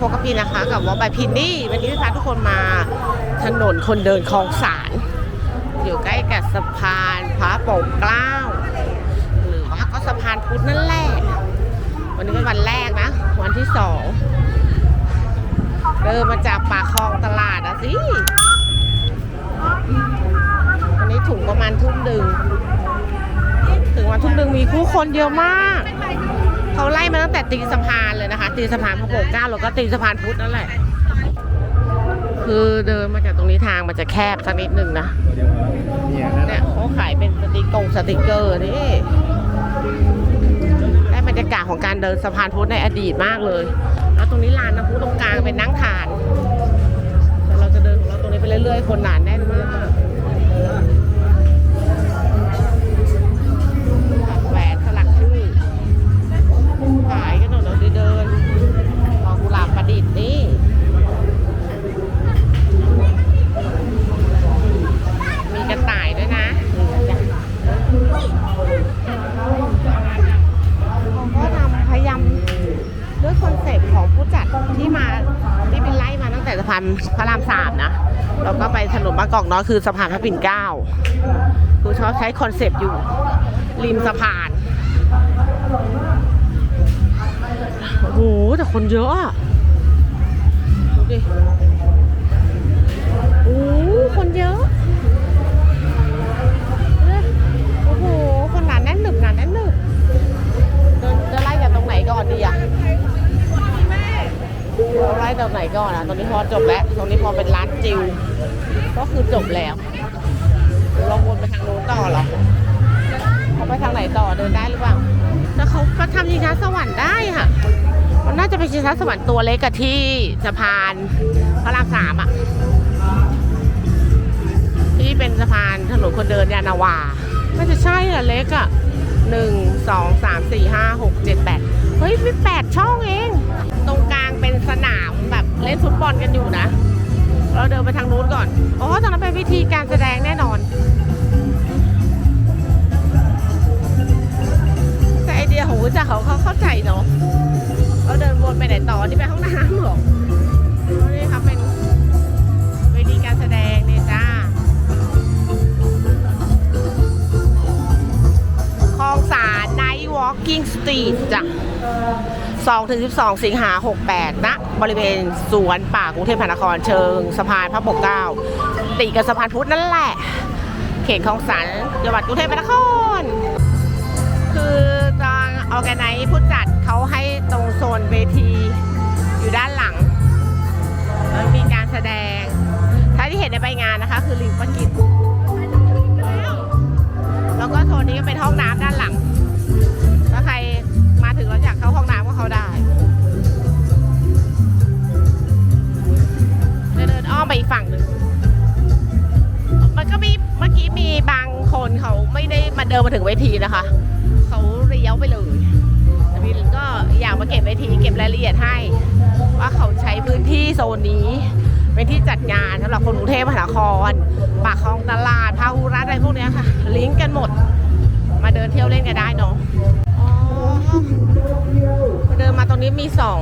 พกพีนะคะ กับวอลบายพินนี่วันนี้พาทุกคนมาถนนคนเดินคลองสารอยู่ใกล้กับสะพานพระปกเกล้า หรือว่าก็สะพานพุทธนั่นแหละวันนี้เป็นวันแรกนะ วันที่สองเดินมาจากปากคลองตลาดอะสิวันนี้ถุงประมาณทุ่มดึงถึงวันทุ่มดึงมีผู้คนเยอะมาก ตีสะพานเลยนะคะ ตีสะพานพระปกเกล้าแล้วก็ตีสะพานพุทธนั่นแหละ คือเดินมาจากตรงนี้ทางมันจะแคบสักนิดหนึ่งนะเนี่ยเขาขายเป็นสติกกงสติกเกอร์นี่ได้บรรยากาศของการเดินสะพานพุทธในอดีตมากเลย แล้วตรงนี้ลานน้ำพุตรงกลางเป็นนั่งทานแต่เราจะเดินของเราตรงนี้ไปเรื่อยๆ คนหนาแน่นมาก ขายกันหน่อยเราเดินดอกกุหลาบประดิษฐ์นี่มีกระต่ายด้วยนะเขาก็ทำพยายามด้วยคอนเซปต์ของผู้จัดที่มาที่เป็นไล่มาตั้งแต่สะพานพระรามสามนะแล้วก็ไปถนนบางกอกน้อยคือสะพานพระปิ่นเกล้าคือชอบใช้คอนเซปต์อยู่ริมสะพาน โอ้โหแต่คนเยอะอะดูดิโอ้คนเยอะโอ้โห คนหนาแน่นหนึบหนาแน่นหนึบเดินจะไล่จากตรงไหนก่อนดีอะเราไล่จากไหนก่อนอะตรงนี้พอจบแล้ว ตรงนี้พอเป็นร้านจิว ก็คือจบแล้วเราวนไปทางโน้นต่อเหรอเขาไปทางไหนต่อเดินได้หรือเปล่าแต่เขาก็ทำชิงช้าสวรรค์ได้ค่ะ มันน่าจะเป็นชิงช้าสวรรค์ตัวเล็กกับที่สะพานพระรามสามอะ ที่เป็นสะพานถนนคนเดินยานาวาน่าจะใช่อะเล็กอะหนึ่งสองสามสี่ห้าหกเจ็ดแปดเฮ้ยมีแปดช่องเอง ตรงกลางเป็นสนามแบบเล่นฟุตบอลกันอยู่นะ เราเดินไปทางนู้นก่อนอ๋อตรงนั้นเป็นวิธีการแสดงแน่นอน แต่ไอเดียของรู้จักเขาเขาเข้าใจเนาะ เราเดินวนไปไหนต่อนี่ไปห้องน้ำหรอนี่ครับเป็นเวทีการแสดงเนี่ยจ้าคลองสารไนท์วอล์กิ่งสตรีทจ้ะ2ถึง12 สิงหา 68ณบริเวณสวนป่ากรุงเทพมหานครเชิงสะพานพระปกเกล้าติดกับสะพานพุทธนั่นแหละ เขตคลองสารจังหวัดกรุงเทพมหานคร คือ ออแกไนซ์ผู้จัดเขาให้ตรงโซนเวที อยู่ด้านหลัง มันมีการแสดง ถ้าที่เห็นในใบงานนะคะ คือลิงปะกินแล้วก็โซนนี้ก็เป็นห้องน้ำด้านหลัง ถ้าใครมาถึงแล้วอยากเข้าห้องน้ำก็เข้าได้เดินอ้อมไปอีกฝั่งหนึ่งมันก็มีเมื่อกี้มีบางคนเขาไม่ได้มาเดินมาถึงเวทีนะคะ รายละเอียดให้ว่าเขาใช้พื้นที่โซนนี้ เป็นที่จัดงานสำหรับคนกรุงเทพมหานคร ปากคลองตลาดพาหุรัตน์อะไรพวกนี้ค่ะ ลิงก์กันหมด มาเดินเที่ยวเล่นกันได้เนาะอ๋อเดินมาตรงนี้มีสอง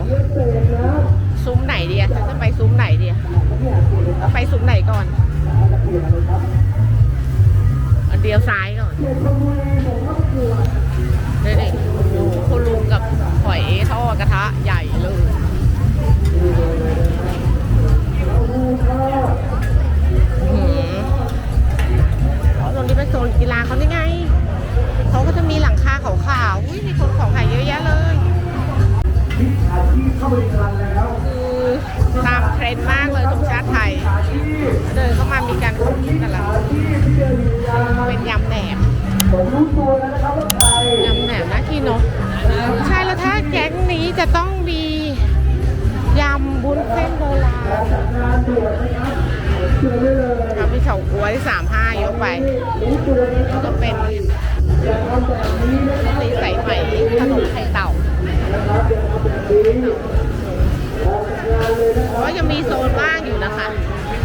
ซุ้มไหนดีอะฉันจะไปซุ้มไหนดีอะไปซุ้มไหนก่อน อันเดียวซ้ายก่อนนี่นี่คุณลุงกับ อยทอดกระทะใหญ่เลย ใส่ยไหมขนมไข่เต่าก็ยังมีโซนบ้างอยู่นะคะ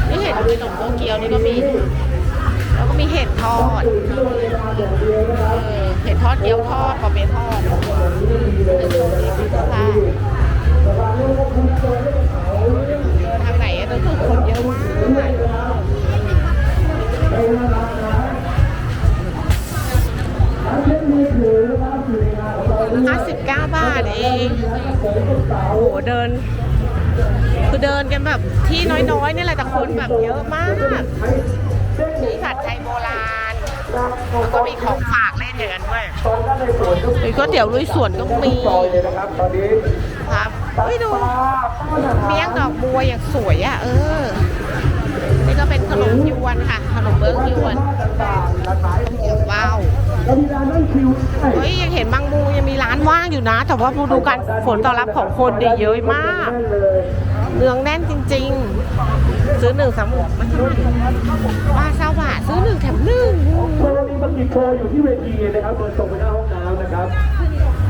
นี่เห็ดขนมโตเกียวนี่ก็มี แล้วก็มีเห็ดทอด เห็ดทอดเกี๊ยวทอดคอเมทอดอันนี้คือเสื้ทางไหนอะตัวคนเยอะมาก ห้าสิบเก้าบาทเองโหเดิน คือเดินกันแบบที่น้อยๆนี่แหละแต่คนแบบเยอะมากนี่สัตว์ไทยโบราณแล้วก็มีของฝากเล่นอย่างนั้นด้วยมีก๋วเดี๋ยวลุยสวนก็มีครับเฮ้ยดูเมี่ยงดอกบัวอย่างสวยอะเออ นี่ก็เป็นขนมยวนค่ะ ขนมเบิร์กยวนว้าว เฮ้ยยังเห็นบางมูยังมีร้านว่างอยู่นะ แต่ว่าผู้ดูการผลตอบรับของคนดีเยอะมากเนืองแน่นจริง ๆ ซื้อหนึ่งสามหกมันเท่าไหร่ว่าเศร้าบาทซื้อหนึ่งแถมหนึ่งโชว์นี้มันมีโชว์อยู่ที่เวทีนะครับเดินตรงไปหน้าห้องน้ำนะครับ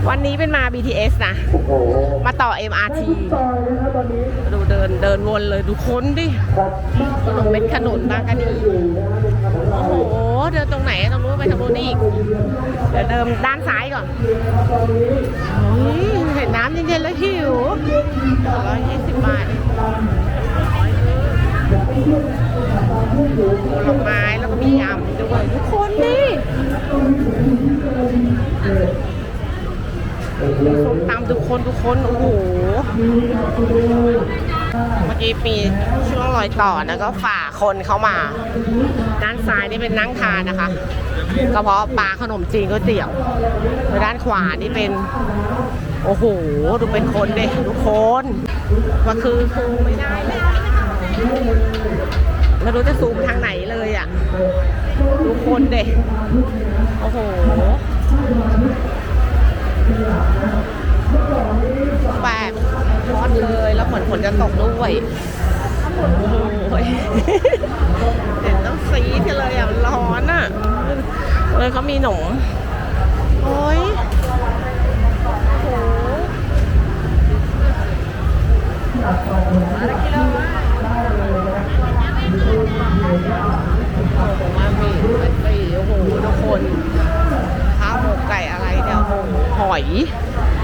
วันนี้เป็นมา BTS นะโอ้โหมาต่อ MRT ต่อยนะครับตอนนี้ดูเดินเดินวนเลยดูคนดิครับขนมเม็ดขนุนบางกะนีโอ้โห เดินตรงไหนตรงนู้นไปทางนู้นอีกเดี๋ยวเดินด้านซ้ายก่อนเห็นน้ำเย็นๆแล้วหิวร้อยยี่สิบบาทผลไม้แล้วก็มียำด้วยทุกคนนี่ส้มตำทุกคนทุกคน โอ้โห เมื่อกี้ปีช่วงรอยต่อนะก็ฝ่าคนเข้ามา ด้านซ้ายนี่เป็นนั่งทานนะคะกระเพาะปลาขนมจีนก๋วยเตี๋ยวด้านขวานี่เป็น โอ้โห ดูเป็นคนเด็ทุกคนว่าคือซูมไม่ได้เลยไม่รู้จะซูมทางไหนเลยอะดูคนเด็โอ้โห แบบร้อนเลย แล้วฝนฝนจะตกด้วยโอ้ยเห็นต้องซีดกันเลยอะ ร้อนอะเออเขามีหนมโอ้ยโอ้โหมามีมันปีโอ้โห ทุกคนข้าวหมกไก่อะไรเนี่ยโอ้โหหอย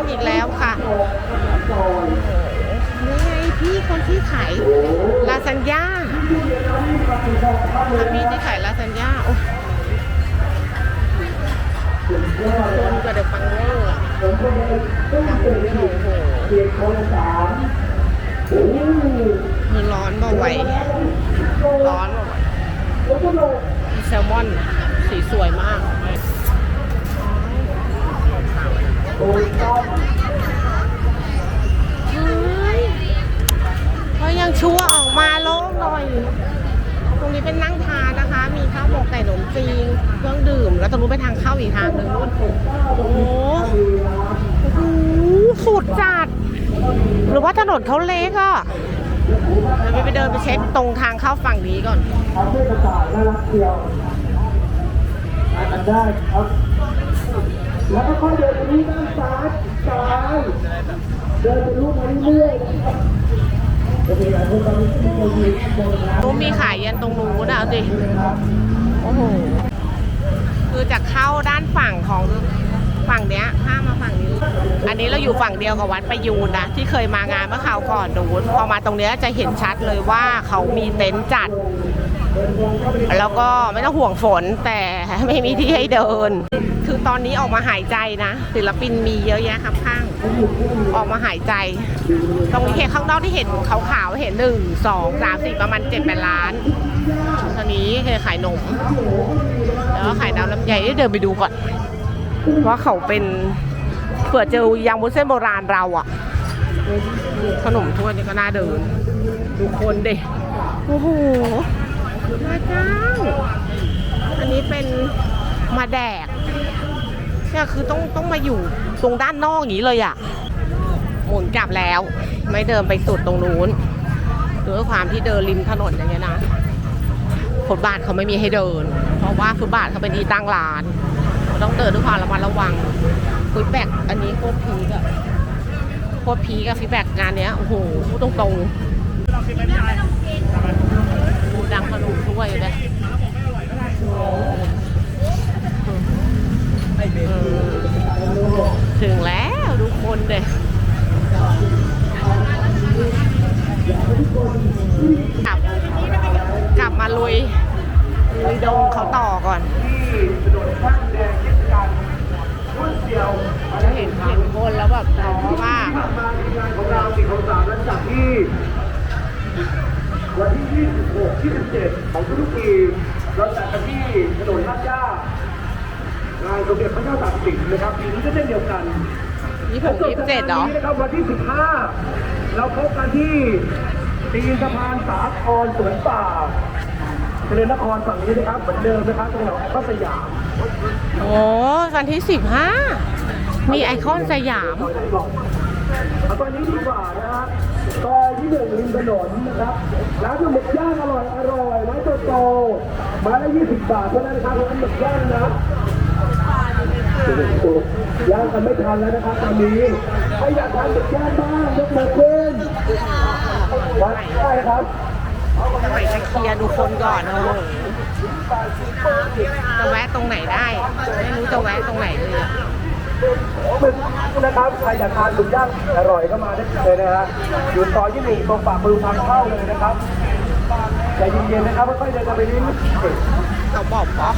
แน่นอีกแล้วค่ะ นี่ไงพี่คนที่ขายลาซานญ่าพี่ที่ขายลาซานญ่าโอ้คนกับเดกฟังเวอร์อะโอ้โหคือร้อนมาไหว ร้อนมาไหวมีแซลมอนสีสวยมาก เฮ้ยเฮ้ยยังชั่วออกมาโล่งหน่อย ตรงนี้เป็นนั่งทานนะคะ มีข้าวหมกไก่หนมจีนเครื่องดื่ม แล้วตรงนู้นไปทางเข้าอีกทางหนึ่งนู่นโอ้โหสุดจัด หรือว่าถนนเขาเล็กอะเดี๋ยวไปเดินไปเช็คตรงทางเข้าฝั่งนี้ก่อนทำให้กระต่ายน่ารักเดียวอ่านได้ครับ แล้วก็ค่อยเดินไปที่ด้านซ้ายซ้ายเดินไปรูปไปเรื่อยๆนะครับจะมีหลายคนตอนนี้ที่เราอยู่ข้างนนะนู้นมีขายยันตรงนู้นอะเอาสิโอ้โหคือจะเข้าด้านฝั่งของฝั่งเนี้ยข้ามมาฝั่งนี้ อันนี้เราอยู่ฝั่งเดียวกับวัดประยูนนะที่เคยมางานเมื่อคราวก่อนดูนพอมาตรงเนี้ยจะเห็นชัดเลยว่าเขามีเต็นท์จัด แล้วก็ไม่ต้องห่วงฝนแต่ไม่มีที่ให้เดิน คือตอนนี้ออกมาหายใจนะ ศิลปินมีเยอะแยะครับข้าง ออกมาหายใจ ตรงนี้เห็นข้างนอกที่เห็นขาวๆเห็นหนึ่งสองสามสี่ประมาณเจ็ดแปดล้านตอนนี้เคยขายนมแล้วก็ขายน้ำลำไยเดินไปดูก่อน ว่าเขาเป็นเผื่อเจอยางบนเส้นโบราณเราอะขนมถ้วยนี่ก็น่าเดิน ดูคนเด็โอ้โห พระเจ้า อันนี้เป็นมาแดกเนี่ยคือต้องต้องมาอยู่ตรงด้านนอกอย่างนี้เลยอะหมุนกลับแล้ว ไม่เดินไปสุดตรงนู้นด้วยความที่เดินริมถนนอย่างเงี้ยนะฟุตบาทเขาไม่มีให้เดิน เพราะว่าฟุตบาทเขาเป็นที่ตั้งร้าน ต้องเดินด้วยความระมัดระวังฟีดแบ็กอันนี้โคตรพีกอะโคตรพีกอะฟีดแบ็กงานเนี้ยโอ้โหพูดตรงๆดู ดังขนมด้วยเลยเออถึงแล้วทุกคนเลยกลับกลับมาลุยลุยดงเขาต่อก่อน ที่ถนนข้างแดงเทศกาลรุ่นเดียวมาได้ เห็ เห็ น น เห็นคนแล้วแบบท้อมาก ที่ผ่านมาในงานของเราสี่ของสามหลังจากที่ วันที่ 26 27 ของทุกๆปีเราจัดกันที่ถนนลาดย่างานสมเด็จพระเจ้าตากสินนะครับปีนี้ก็เช่นเดียวกัน ยี่สิบยี่สิบเจ็ดเหรอและจบจากงานนี้นะครับวันที่15เราพบกันที่ตีนสะพานสาครสวนป่าเจริญนครฝั่งนี้นะครับเหมือนเดิมนะครับตรงแถวพระสยามโอ้วันที่สิบห้ามีไอคอนสยามซอยไหนบอกเอาตอนนี้ดีกว่านะฮะซอยที่หนึ่งริมถนนนะครับร้านหมึกย่างอร่อยอร่อยไม้โตโตไม้ละ20บาทเท่านั้นนะครับร้านหมึกย่างนะ ย่างกันไม่ทันแล้วนะครับตอนนี้ใครอยากทานหมึกย่างบ้างยกมือขึ้นวัดได้ครับสมัยจะเคลียร์ดูคนก่อนโอ้โหจะแวะตรงไหนได้ ไม่รู้จะแวะตรงไหนเลยอะหมึกนะครับใครอยากทานหมึกย่างอร่อยก็มาได้เลยนะฮะอยู่ซอยที่หนึ่งตรงปากมือทางเข้าเลยนะครับใจเย็นๆนะครับค่อยๆเดินกันไปเรื่อยๆเขาบอกบอก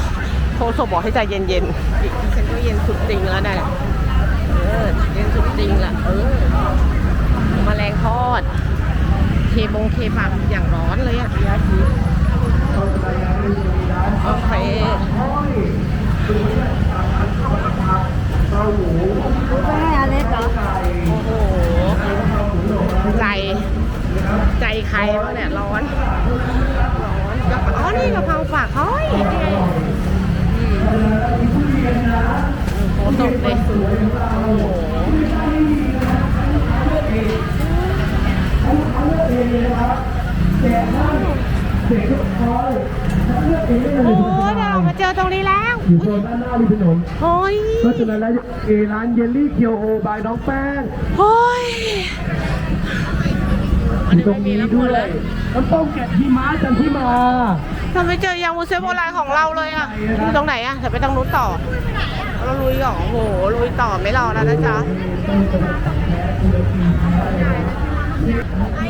โทรศัพท์บอกให้ใจเย็นๆ ฉันก็เย็นสุดจริงแล้วนะเออเย็นสุดจริงละเออมแมลงทอด เคบงเคบับอย่างร้อนเลยอะยาชีโอเค ไม่ให้อเล็กเหรอ โอ้โห ใจ ใจใครวะเนี่ยร้อน ร้อนกะเพราอ๋อ นี่กะเพราปากห้อยนี่ไงอืม โอ้โหเลยโอ้โหโอ้ยเรามาเจอตรงนี้แล้ว อยู่โซนด้านหน้าริมถนนโอ้ยก็จะนั้นแล้วเอร้านเยลลี่เคียวโฮบายน้องแป้ง โอ้ย ตรงนี้ด้วยน้ำต้มแกะที่ม้าจันที่มาทำไมเจอยางมูเซโบราณของเราเลยอะอยู่ตรงไหนอะจะไปตรงนู้นต่อ เราลุยก่อโอ้โหลุยต่อไม่รอแล้วนะจ๊ะ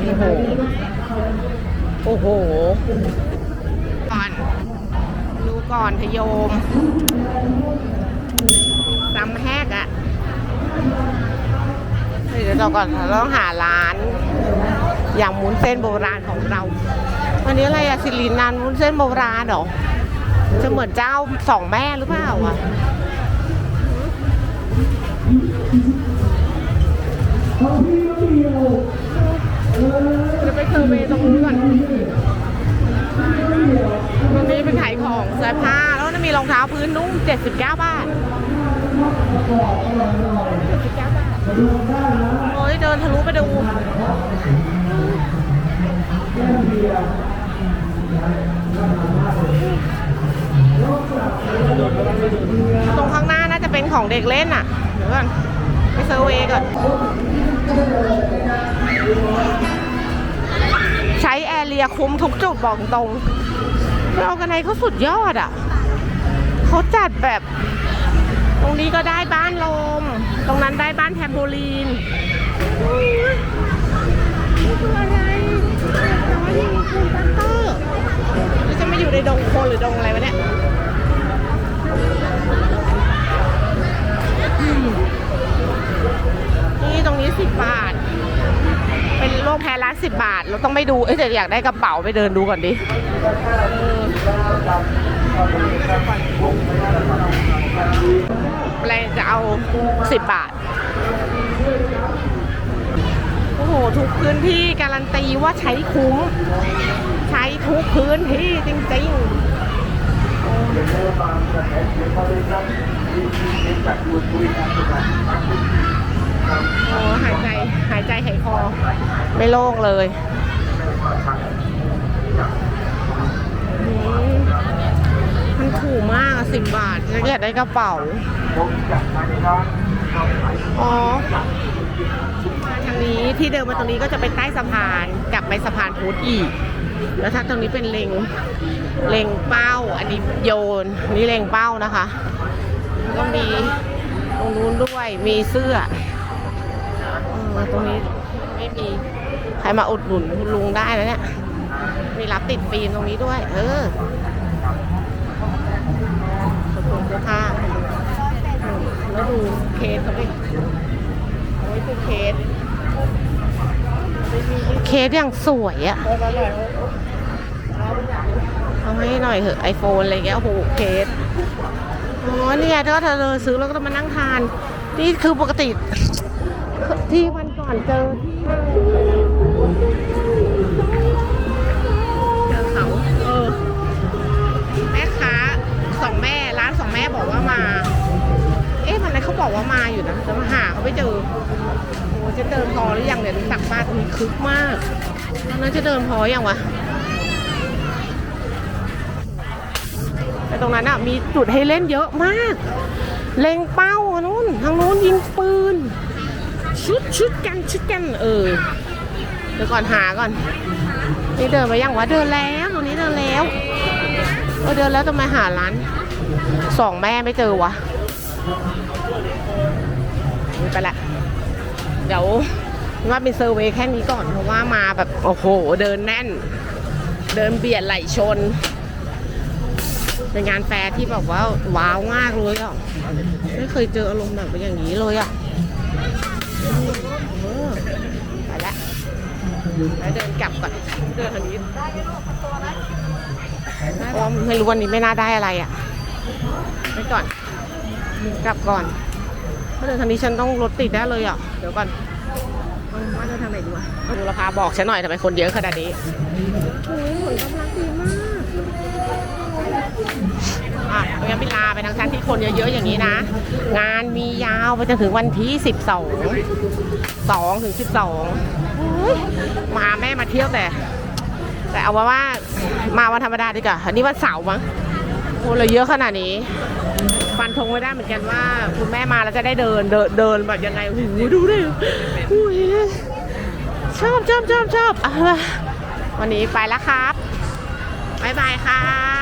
โอ้โหโอ้โหก่อน ดูก่อนทโยมตำแหกอะเดี๋ยวเราก่อนเราต้องหาร้าน ย่างมุ้นเส้นโบราณของเรา อันนี้อะไรอะสิรินันวุ้นเส้นโบราณเหรอจะเหมือนเจ้าสองแม่หรือเปล่าอะของพี่ก็มีอยู่จะไปเซอร์เวย์ตรงนู้นก่อนตรงนี้เป็นขายของเสื้อผ้าแล้วก็มีรองเท้าพื้นนุ่ง79บาท79 บาทโอ้ยเดินทะลุไปดู ตรงข้างหน้าน่าจะเป็นของเด็กเล่นอะ เดี๋ยวก่อน ไปเซอร์เวก่อน ใช้แอร์เรียคุ้มทุกจุดบอกตรงเรากันไหนเขาสุดยอดอะ เขาจัดแบบ ตรงนี้ก็ได้บ้านลม ตรงนั้นได้บ้านแทมโบลีน คืออะไรแต่ว่านี่คือคูนตันเตอร์แล้วจะม่อยู่ในดงโคลนหรือดงอะไรวะเนี่ยนี่ตรงนี้สิบบาท เป็นโลกแพรร้านสิบบาท เราต้องไปดู เอ้ยแต่อยากได้กระเป๋าไปเดินดูก่อนดิเอออะไรจะเอาสิบบาท หทุกพื้นที่การันตีว่าใช้คุ้ม ใช้ทุกพื้นที่จริงๆ โอ้หายใจหายใจหายคอ ไม่โล่งเลยมันถูกมากสิบบาทจะอยากได้กระเป๋า อ๋อ ทางนี้ที่เดินมาตรงนี้ก็จะเป็นใต้สะพานกลับไปสะพานพุทธอีก แล้วถ้าตรงนี้เป็นเลงเลงเป้า อันนี้โยนนี่เลงเป้านะคะแล้วก็มีตรงนู้นด้วยมีเสื้อตรงนี้ไม่มีใครมาอุดหนุนคุณลุงได้แล้วเนี่ยมีรับติดฟิล์มตรงนี้ด้วย เออขอบคุณเสื้อผ้าแล้วดูเคสเขาดิโอ้ย คือเคสเคสอย่างสวยอะเอาให้หน่อยเถอะไอโฟนอะไรเงี้ยโอ้โหเคสอ๋อเนี่ยถ้าเธอซื้อแล้วก็ต้องมานั่งทาน นี่คือปกติ ที่วันก่อนเจอที่เจอเขาเออแม่ค้าสองแม่ร้านสองแม่บอกว่ามา เอ๊ะมันนั้นเขาบอกว่ามาอยู่นะแต่มาหาเขาไม่เจอ จะเดินพอหรือยังเนี่ยตักป้าตรงนี้คึกมากตอนนั้นจะเดินพออยังวะแต่ตรงนั้นอะมีจุดให้เล่นเยอะมาก เล็งเป้าอนนู้นทางนู้นยิงปืน ชุดชุดกันชุดกันเออเดี๋ยวก่อนหาก่อน นี่เดินไปยังวะเดินแล้วตรงนี้เดินแล้วเออเดินแล้วทำไมหาร้านสองแม่ไม่เจอวะไปละ เดี๋ยวว่าเป็นเซอร์เวย์แค่นี้ก่อนเพราะว่ามาแบบโอ้โห เดินแน่น เดินเบียดไหลชน เป็นงานแฟร์ที่แบบว่าว้าวมากเลยอะไม่เคยเจออารมณ์แบบอย่างนี้เลยอะเออไปแล้วแล้วเดินกลับก่อนเดินทางนี้ไม่รู้วันนี้ไม่น่าได้อะไรอะไปก่อน กลับก่อน ถ้าเดินทางนี้ฉันต้องรถติดได้เลยอะ เดี๋ยวก่อนเอาว่าเดินทางไหนดีวะดูราคาบอกฉันหน่อยทำไมคนเยอะขนาดนี้โอ้ยผลกำลังดีมากอะงั้นพี่ลาไปทางชั้นที่คนเยอะๆอย่างนี้นะ งานมียาวไปจนถึงวันที่ 12 2ถึง12มาแม่มาเที่ยวแต่ แต่เอาว่าว่ามาวันธรรมดาดีกว่าอันนี้วันเสาร์มั้งโอ้เลยเยอะขนาดนี้ ฟันธงไม่ได้เหมือนกันว่า คุณแม่มาแล้วจะได้เดินเดินเดินแบบยังไงโอ้โหดูดิอุ้ยชอบชอบชอบชอบวันนี้ไปแล้วครับบ๊ายบายครับ